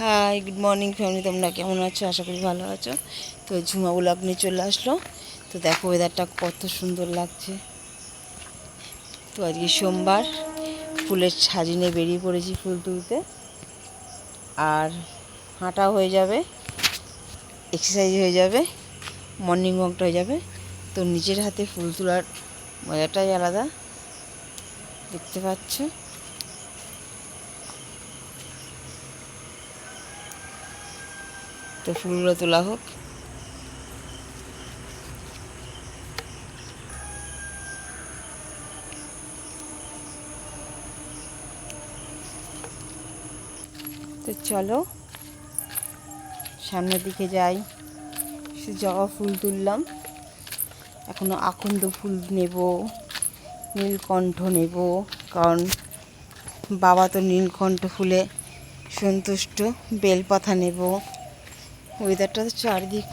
Hi good morning family তোমরা কেমন আছো? আশা করি ভালো আছো। তো ঝুমা ব্লগ নিয়ে চলে আসলো। তো দেখো ওয়েদারটা কত সুন্দর লাগছে। তো আজকে সোমবার। ফুলের সাজি নিয়ে বেরিয়ে পড়েছি ফুল তুলতে। আর হাঁটা হয়ে যাবে। এক্সারসাইজ হয়ে যাবে। মর্নিং ওয়াকটা হয়ে যাবে। তো নিজের হাতে ফুল তোলার মজাটাই আলাদা। দেখতে পাচ্ছ? তো ফুলগুলো তোলা হোক। তো চলো, সামনের দিকে যাই। সে জবা ফুল তুললাম। এখনও আকন্দ ফুল নেব, নীলকণ্ঠ নেব, কারণ বাবা তো নীলকণ্ঠ ফুলে সন্তুষ্ট, বেলপাতা নেব। ওয়েদারটা তো চারিদিক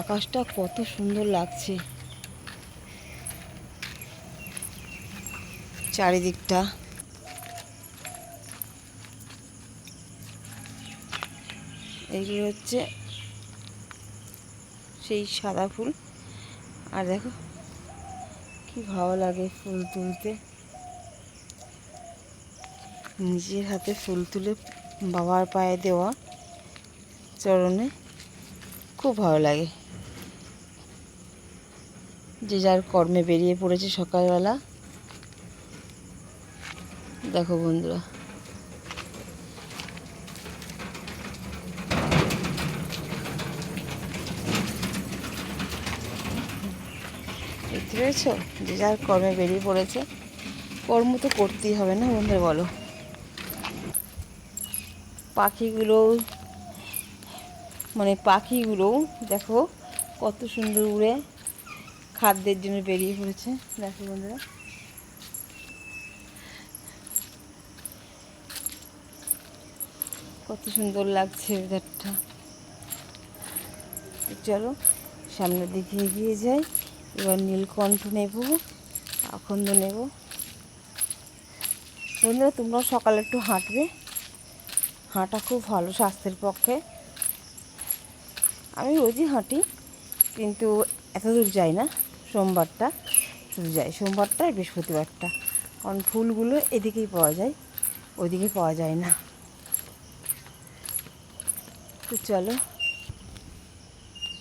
আকাশটা কত সুন্দর লাগছে। চারিদিকটা। এইগুলো হচ্ছে সেই সাদা ফুল। আর দেখো, কি ভালো লাগে ফুল তুলতে। নিজের হাতে ফুল তুলে বাবার পায়ে দেওয়া। চরণে খুব ভালো লাগে। যে যার কর্মে বেরিয়ে পড়েছে সকালবেলা। দেখো বন্ধুরা। পেয়েছ? যে যার কর্মে বেরিয়ে পড়েছে। কর্ম তো করতেই হবে না বন্ধুরা, বলো। পাখিগুলো মানে পাখিগুলো, দেখো, কত সুন্দর উড়ে খাদ্যের জন্য বেরিয়ে পড়েছে। দেখো বন্ধুরা। কত সুন্দর লাগছে ওয়েদারটা চলো, সামনের দিকে এগিয়ে যাই। এবার নীলকণ্ঠ নেব, আখন্দ নেব। বন্ধুরা, তোমরাও সকালে একটু হাঁটবে। হাঁটা খুব ভালো স্বাস্থ্যের পক্ষে। আমি রোজই হাঁটি, কিন্তু এত দূর যাই না। সোমবারটা শুধু যাই। সোমবারটা আর বৃহস্পতিবারটা। কারণ ফুলগুলো এদিকেই পাওয়া যায়, ওদিকে পাওয়া যায় না। তো চলো,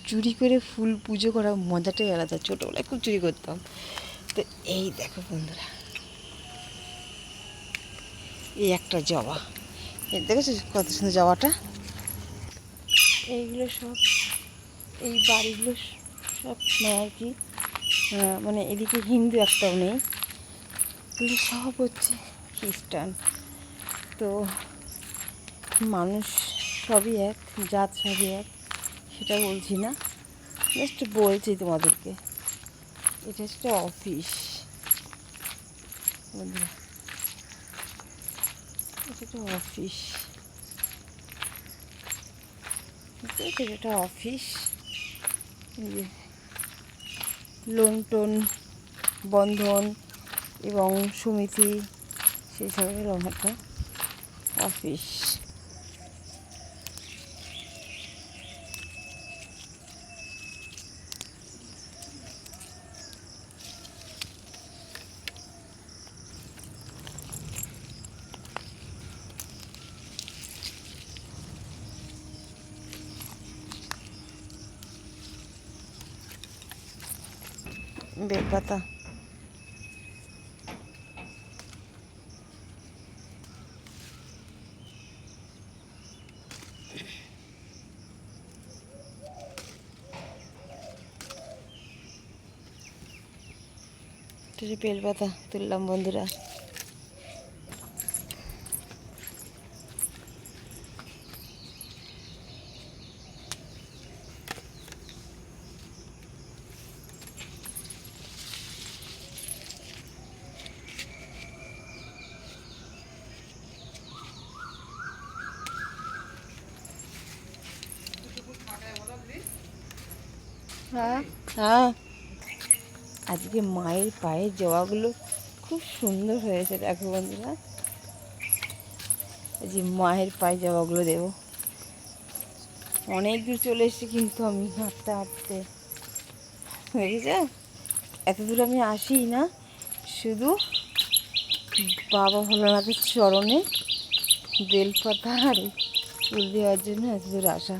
চুরি করে ফুল পুজো করা মজাটাই আলাদা। ছোটোবেলায় খুব চুরি করতাম। তো এই দেখো বন্ধুরা, এই একটা জবা। দেখেছ কত সুন্দর জবাটা? এইগুলো সব, এই বাড়িগুলো সব মানে আর কি। মানে এদিকে হিন্দু একটাও নেই। এগুলো সব হচ্ছে খ্রিস্টান। তো মানুষ সবই এক, জাত সবই এক, সেটা বলছি না। জাস্ট বলছি তোমাদেরকে। এটা হচ্ছে অফিস এটা একটা অফিস এটা অফিস লোন টোন বন্ধন এবং সমিতি সেই সবের একটা অফিস বেলপাতা বেলপাতা তুললাম বন্ধুরা। হ্যাঁ? হ্যাঁ। আজকে মায়ের পায়ের জবাগুলো খুব সুন্দর হয়েছে দেখো বন্ধুরা। যে মায়ের পায়ে জবাগুলো দেবো। অনেক দূর চলে এসেছি কিন্তু আমি হাঁটতে হাঁটতে। দেখেছ এত দূর আমি আসি না শুধু বাবা ভোলানাথের চরণে বেলপাতা আর ফুল দেওয়ার জন্য এত দূর আসা।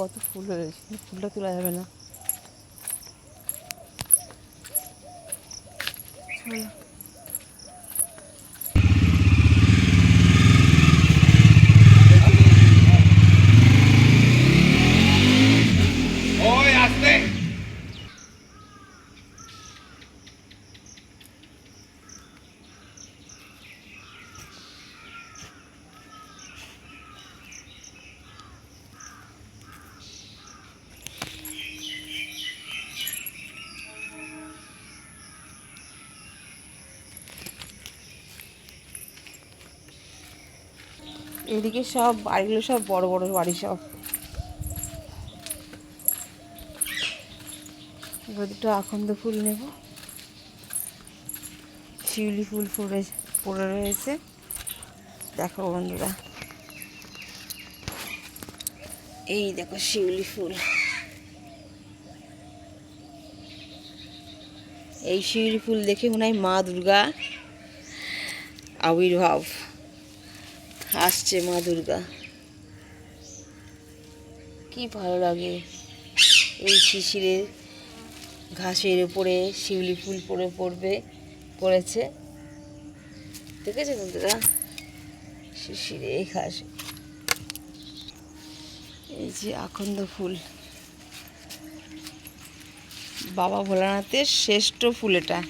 কত ফুল হয়েছে ফুলটা তোলা যাবে না। চলো। এদিকে সব বাড়িগুলো সব বড় বড় বাড়ি সব। দুটো আকন্দ ফুল নেব। শিউলি ফুল পড়ে পড়ে রয়েছে। দেখো বন্ধুরা। এই দেখো শিউলি ফুল। এই শিউলি ফুল দেখে মনে হয় মা দুর্গা আবির্ভাব। আসছে মা দুর্গা। কি ভালো লাগে। এই শিশিরে ঘাসের উপরে শিউলি ফুল পড়ে পড়বে, পড়েছে। দেখেছে বন্ধুরা শিশিরে ঘাস। এই যে আকন্দ ফুল। বাবা ভোলানাথের শ্রেষ্ঠ ফুল এটা।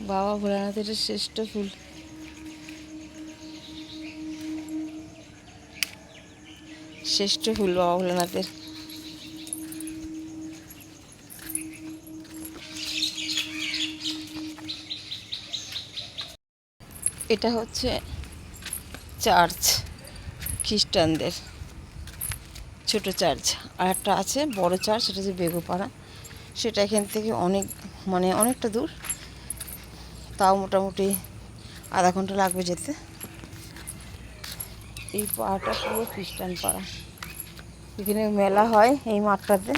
বাবা ভোলানাথের শ্রেষ্ঠ ফুল। শ্রেষ্ঠ ফুল বাবা ভোলানাথের এটা হচ্ছে চার্চ খ্রিস্টানদের। ছোট চার্চ। আর একটা আছে, বড় চার্চ, সেটা হচ্ছে বেগুপাড়া। সেটা এখান থেকে অনেক মানে অনেকটা দূর। তাও মোটামুটি আধা ঘণ্টা লাগবে যেতে। এই পাড়াটা পুরো খ্রিস্টান পাড়া। এখানে মেলা হয় এই মাঠটাতে।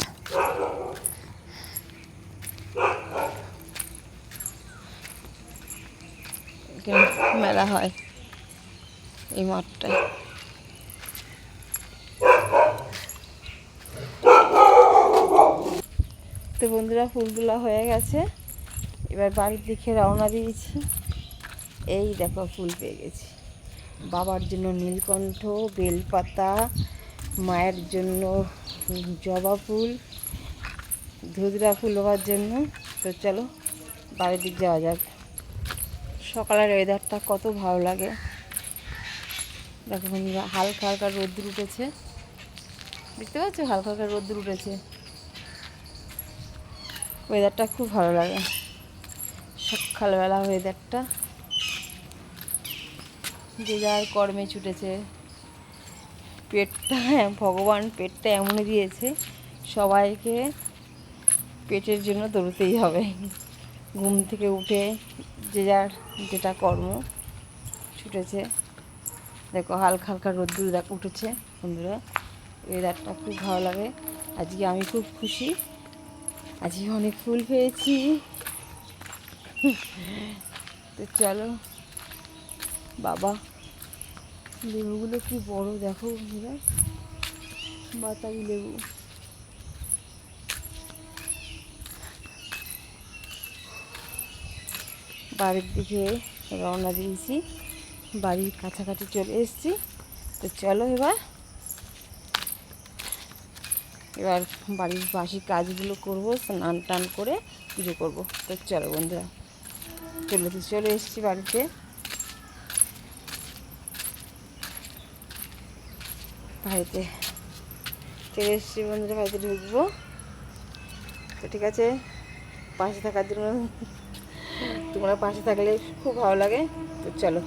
এখানে মেলা হয় এই মাঠটায়। তো বন্ধুরা ফুলগুলো হয়ে গেছে। এবার বাড়ির দিকে রওনা দিয়েছি। এই দেখো, ফুল পেয়ে গেছি। বাবার জন্য নীলকণ্ঠ, বেলপাতা, মায়ের জন্য জবা ফুল ধুদরা ফুল হওয়ার জন্য। তো চলো দিক যাওয়া যাক। সকালের ওয়েদারটা কত ভালো লাগে। দেখো হালকা হালকা রোদ্দুর উঠেছে। দেখতে পাচ্ছ? হালকা হালকা রোদ্দুর উঠেছে। ওয়েদারটা খুব ভালো লাগে। সকালবেলা ওয়েদারটা যে যার কর্মে ছুটেছে। পেটটা ভগবান পেটটা এমন দিয়েছে, সবাইকে পেটের জন্য দৌড়তেই হবে। ঘুম থেকে উঠে যে যার যেটা কর্ম ছুটেছে। দেখো, হালকা হালকা রোদ্দুর দেখ, উঠেছে, বন্ধুরা। ওয়েদারটা খুব ভালো লাগে। আজকে আমি খুব খুশি। আজকে অনেক ফুল পেয়েছি। তো চলো, বাবা লেবুগুলো কি বড়? দেখো বন্ধুরা। বাতাবি লেবু। বাড়ির দিকে রওনা দিয়েছি। বাড়ির কাছাকাছি চলে এসেছি। তো চলো এবার। এবার বাড়ির বাসি কাজগুলো করব, স্নান টান করে পুজো করব। তো চলো বন্ধুরা। চলে চলে এসেছি বাড়িতে। বাড়িতে। চলে এসেছি বন্ধুরা বাড়িতে ঢুকবো। তো ঠিক আছে, পাশে থাকার জন্য তোমরা পাশে থাকলে খুব ভালো লাগে। তো চলো।